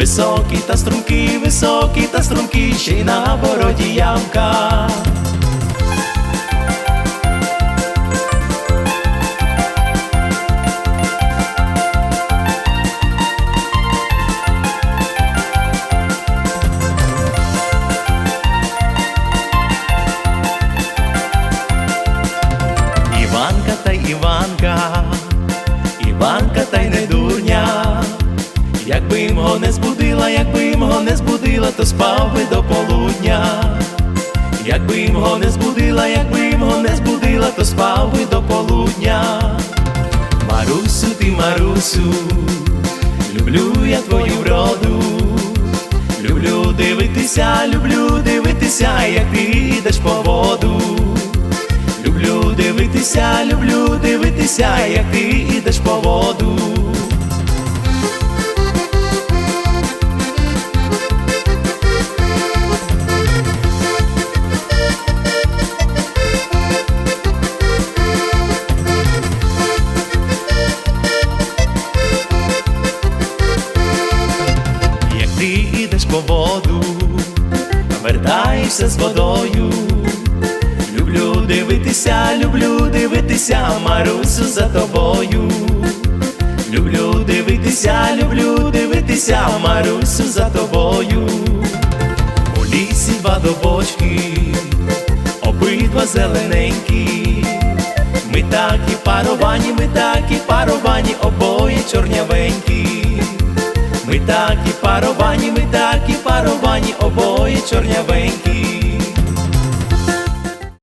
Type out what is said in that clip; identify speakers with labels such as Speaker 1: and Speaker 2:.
Speaker 1: Високий та струнки, високі та струнки, ще й на бороді ямка. Його не збудила, якби його не збудила, то спав би до полудня. Якби його не збудила, якби його не збудила, то спав би до полудня. Марусю, ти Марусю, люблю я твою вроду. Люблю дивитися, люблю дивитися, як ти йдеш по воду. Люблю дивитися, люблю дивитися, як ти йдеш по воду. Вертаєшся з водою. Люблю дивитися, люблю дивитися, Марусю за тобою. Люблю дивитися, люблю дивитися, Марусю за тобою. У лісі два добочки, обидва зелененькі. Ми такі паровані, ми такі паровані, обоє Ми